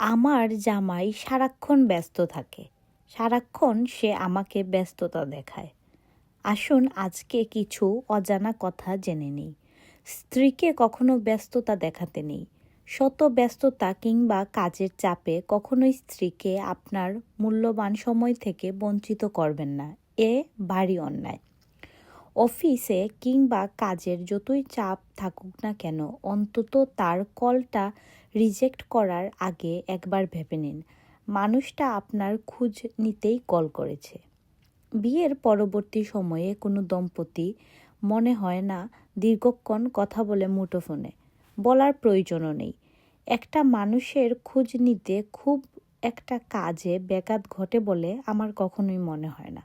আমার জামাই সারাক্ষণ ব্যস্ত থাকে। সারাক্ষণ সে আমাকে ব্যস্ততা দেখায়। আসুন আজকে কিছু অজানা কথা জেনে নিই। স্ত্রীকে কখনো ব্যস্ততা দেখাতে নেই। শত ব্যস্ততা কিংবা কাজের চাপে কখনোই স্ত্রীকে আপনার মূল্যবান সময় থেকে বঞ্চিত করবেন না। এ ভারী অন্যায়। অফিসে কিংবা কাজের যতই চাপ থাকুক না কেন, অন্তত তার কলটা রিজেক্ট করার আগে একবার ভেবে নিন। মানুষটা আপনার খোঁজ নিতেই কল করেছে। বিয়ের পরবর্তী সময়ে কোনো দম্পতি মনে হয় না দীর্ঘক্ষণ কথা বলে মুঠোফোনে। বলার প্রয়োজনও নেই। একটা মানুষের খোঁজ নিতে খুব একটা কাজে ব্যাঘাত ঘটে বলে আমার কখনোই মনে হয় না।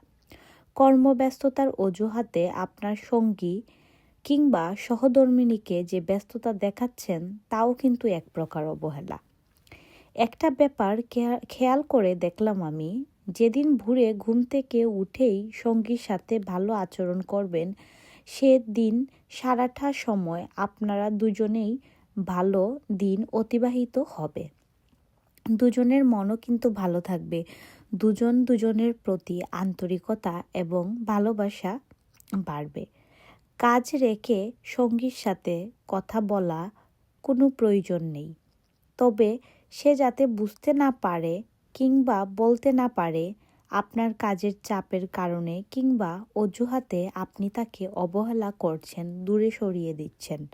কর্মব্যস্ততার অজুহাতে আপনার সঙ্গী কিংবা সহধর্মিণীকে যে ব্যস্ততা দেখাচ্ছেন, তাও কিন্তু এক প্রকার অবহেলা। একটা ব্যাপার খেয়া- খেয়াল করে দেখলাম আমি, যেদিন ভোরে ঘুম থেকে উঠেই সঙ্গীর সাথে ভালো আচরণ করবেন, সেদিন সারাটা সময় আপনারা দুজনেই ভালো দিন অতিবাহিত হবে। দুজনের মনও কিন্তু ভালো থাকবে। দুজন দুজনের প্রতি আন্তরিকতা এবং ভালোবাসা বাড়বে। কাজ রেখে সঙ্গীর সাথে কথা বলা কোনো প্রয়োজন নেই। তবে সে যাতে বুঝতে না পারে কিংবা বলতে না পারে আপনার কাজের চাপের কারণে কিংবা অজুহাতে আপনি তাকে অবহেলা করছেন, দূরে সরিয়ে দিচ্ছেন।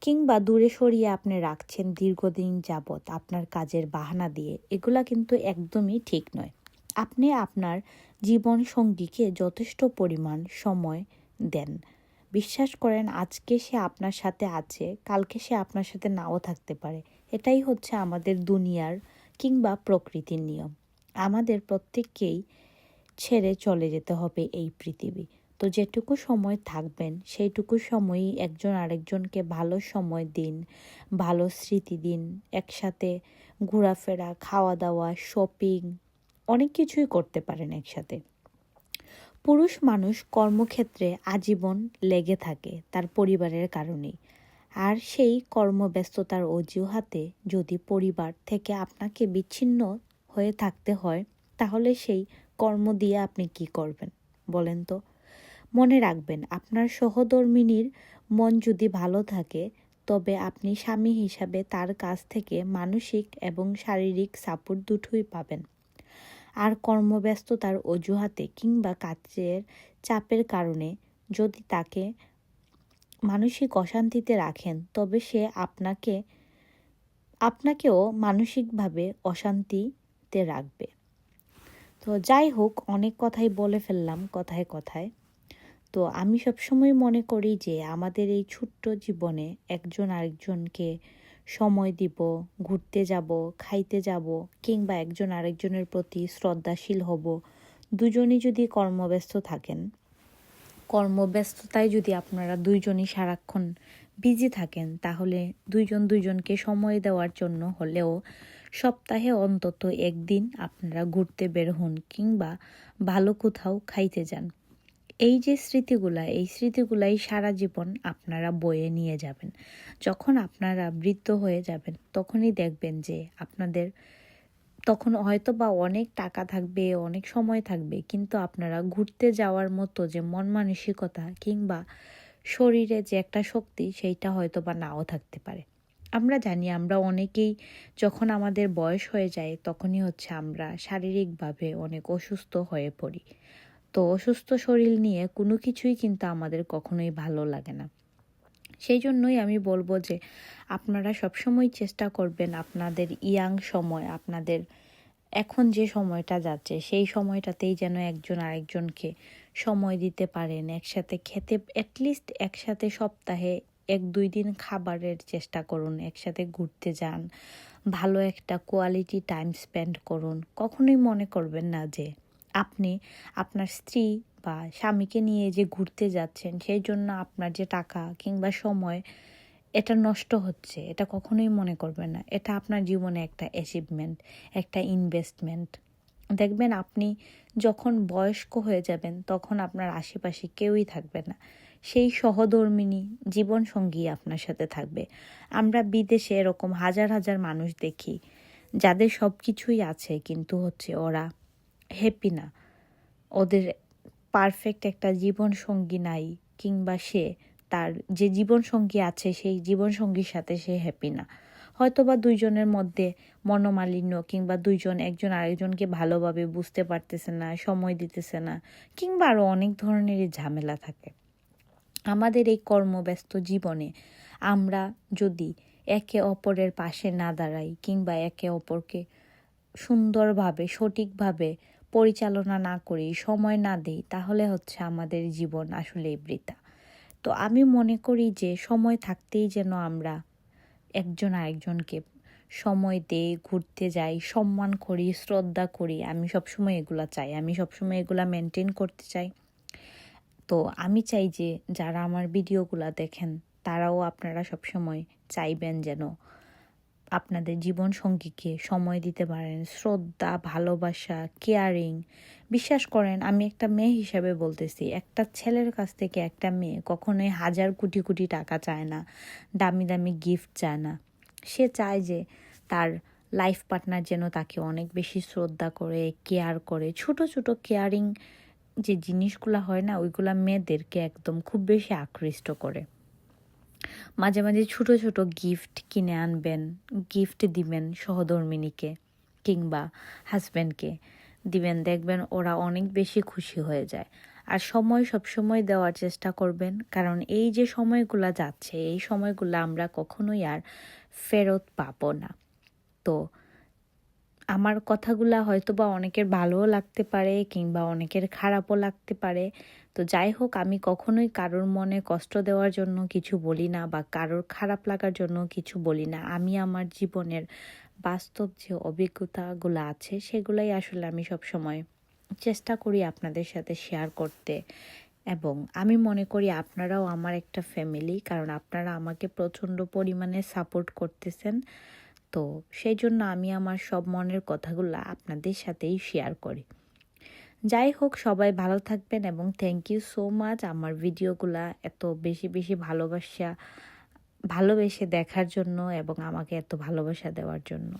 কিংবা দূরে সরিয়ে আপনি রাখছেন দীর্ঘদিন যাবৎ আপনার কাজের বাহানা দিয়ে, এগুলা কিন্তু একদমই ঠিক নয়। আপনি আপনার জীবন সঙ্গীকে যথেষ্ট পরিমাণ সময় দেন। বিশ্বাস করেন, আজকে সে আপনার সাথে আছে, কালকে সে আপনার সাথে নাও থাকতে পারে। এটাই হচ্ছে আমাদের দুনিয়ার কিংবা প্রকৃতির নিয়ম। আমাদের প্রত্যেককেই ছেড়ে চলে যেতে হবে এই পৃথিবী। তো যেটুকু সময় থাকবেন, সেইটুকু সময়ই একজন আরেকজনকে ভালো সময় দিন, ভালো স্মৃতি দিন, একসাথে ঘোরাফেরা খাওয়া দাওয়া শপিং অনেক কিছুই করতে পারেন একসাথে। পুরুষ মানুষ কর্মক্ষেত্রে আজীবন লেগে থাকে তার পরিবারের কারণেই। আর সেই কর্মব্যস্ততার অজুহাতে যদি পরিবার থেকে আপনাকে বিচ্ছিন্ন হয়ে থাকতে হয়, তাহলে সেই কর্ম দিয়ে আপনি কি করবেন বলেন তো? মনে রাখবেন, আপনার সহধর্মিনীর মন যদি ভালো থাকে, তবে আপনি স্বামী হিসাবে তার কাছ থেকে মানসিক এবং শারীরিক সাপোর্ট দুটোই পাবেন। আর কর্মব্যস্ততার অজুহাতে কিংবা কাজের চাপের কারণে যদি তাকে মানসিক অশান্তিতে রাখেন, তবে সে আপনাকে, আপনাকেও মানসিকভাবে অশান্তিতে রাখবে। তো যাই হোক, অনেক কথাই বলে ফেললাম কথায় কথায়। তো আমি সবসময় মনে করি যে আমাদের এই ছোট্ট জীবনে একজন আরেকজনকে সময় দিব, ঘুরতে যাব, খাইতে যাব কিংবা একজন আরেকজনের প্রতি শ্রদ্ধাশীল হব, দুজনই যদি কর্মব্যস্ত থাকেন, কর্মব্যস্ততায় যদি আপনারা দুইজনই সারাক্ষণ বিজি থাকেন, তাহলে দুইজন দুইজনকে সময় দেওয়ার জন্য হলেও সপ্তাহে অন্তত একদিন আপনারা ঘুরতে বের হন কিংবা ভালো কোথাও খাইতে যান। এই যে স্মৃতিগুলা, এই স্মৃতিগুলাই সারা জীবন আপনারা বয়ে নিয়ে যাবেন। যখন আপনারা বৃদ্ধ হয়ে যাবেন, তখনই দেখবেন যে আপনাদের তখন হয়তো বা অনেক টাকা থাকবে, অনেক সময় থাকবে, কিন্তু আপনারা ঘুরতে যাওয়ার মতো যে মন মানসিকতা কিংবা শরীরে যে একটা শক্তি, সেইটা হয়তো বা নাও থাকতে পারে। আমরা জানি আমরা অনেকেই যখন আমাদের বয়স হয়ে যায়, তখনই হচ্ছে আমরা শারীরিকভাবে অনেক অসুস্থ হয়ে পড়ি। তো অসুস্থ শরীর নিয়ে কোনো কিছুই কিন্তু আমাদের কখনোই ভালো লাগে না। সেই জন্যই আমি বলব যে, আপনারা সবসময় চেষ্টা করবেন আপনাদের ইয়াং সময়, আপনাদের এখন যে সময়টা যাচ্ছে, সেই সময়টাতেই যেন একজন আরেকজনকে সময় দিতে পারেন, একসাথে খেতে অ্যাটলিস্ট একসাথে সপ্তাহে এক দুই দিন খাবারের চেষ্টা করুন, একসাথে ঘুরতে যান, ভালো একটা কোয়ালিটি টাইম স্পেন্ড করুন। কখনোই মনে করবেন না যে আপনি আপনার স্ত্রী বা স্বামীকে নিয়ে যে ঘুরতে যাচ্ছেন, সেই জন্য আপনার যে টাকা কিংবা সময়, এটা নষ্ট হচ্ছে। এটা কখনোই মনে করবেন না। এটা আপনার জীবনে একটা অ্যাচিভমেন্ট একটা ইনভেস্টমেন্ট দেখবেন আপনি যখন বয়স্ক হয়ে যাবেন, তখন আপনার আশেপাশে কেউই থাকবে না। সেই সহধর্মিনী জীবনসঙ্গী আপনার সাথে থাকবে। আমরা বিদেশে এরকম হাজার হাজার মানুষ দেখি, যাদের সব কিছুই আছে, কিন্তু হচ্ছে ওরা হ্যাপি না। ওদের পারফেক্ট একটা জীবন সঙ্গী নাই, কিংবা সে তার যে জীবন সঙ্গী আছে, সেই জীবন সঙ্গীর সাথে সে হ্যাপি না। হয়তো বা দুইজনের মধ্যে মনোমালিন্য, কিংবা দুইজন, একজন আরেকজনকে ভালোভাবে বুঝতে পারতেছে না, সময় দিতেছে না, কিংবা আরও অনেক ধরনেরই ঝামেলা থাকে। আমাদের এই কর্মব্যস্ত জীবনে আমরা যদি একে অপরের পাশে না দাঁড়াই, কিংবা একে অপরকে সুন্দরভাবে, সঠিকভাবে পরিচালনা না করি, সময় না দেই, তাহলে হচ্ছে আমাদের জীবন আসলেই বৃথা। তো আমি মনে করি যে সময় থাকতেই যেন আমরা একজন আরেকজনকে সময় দেই, ঘুরতে যাই, সম্মান করি, শ্রদ্ধা করি। আমি সবসময় এগুলা চাই। আমি সবসময় এগুলা মেনটেন করতে চাই। তো আমি চাই যে যারা আমার ভিডিওগুলো দেখেন, তারাও আপনারা সবসময় চাইবেন যেন আপনাদের জীবন সঙ্গীকে সময় দিতে পারেন। শ্রদ্ধা, ভালোবাসা কেয়ারিং বিশ্বাস করেন, আমি একটা মেয়ে হিসাবে বলতেছি, একটা ছেলের কাছ থেকে একটা মেয়ে কখনোই হাজার কোটি কোটি টাকা চায় না, দামি দামি গিফট চায় না। সে চায় যে তার লাইফ পার্টনার যেন তাকে অনেক বেশি শ্রদ্ধা করে কেয়ার করে। ছোট ছোট কেয়ারিং যে জিনিসগুলো হয় না, ওইগুলা মেয়েদেরকে একদম খুব বেশি আকৃষ্ট করে। মাঝে মাঝে ছোট ছোট গিফট কিনে আনবেন গিফট দিবেন সহধর্মিনীকে কিংবা হাজব্যান্ডকে দিবেন, দেখবেন ওরা অনেক বেশি খুশি হয়ে যায়। আর সময় সবসময় দেওয়ার চেষ্টা করবেন, কারণ এই যে সময়গুলো যাচ্ছে, এই সময়গুলো আমরা কখনোই আর ফেরত পাবো না। তো আমার কথাগুলা হয়তো বা অনেকের ভালোও লাগতে পারে কিংবা অনেকের খারাপও লাগতে পারে। তো যাই হোক, আমি কখনোই কারোর মনে কষ্ট দেওয়ার জন্য কিছু বলি না বা কারোর খারাপ লাগার জন্য কিছু বলি না। আমি আমার জীবনের বাস্তব যে অভিজ্ঞতাগুলো আছে, সেগুলাই আসলে আমি সব সময় চেষ্টা করি আপনাদের সাথে শেয়ার করতে। এবং আমি মনে করি আপনারাও আমার একটা ফ্যামিলি কারণ আপনারা আমাকে প্রচণ্ড পরিমাণে সাপোর্ট করতেছেন। তো সেই জন্য আমি আমার সব মনের কথাগুলো আপনাদের সাথেই শেয়ার করি। যাই হোক, সবাই ভালো থাকবেন এবং থ্যাংক ইউ সো মাচ আমার ভিডিওগুলা এত বেশি বেশি ভালোবাসা, ভালোবেসে দেখার জন্য এবং আমাকে এত ভালোবাসা দেওয়ার জন্য।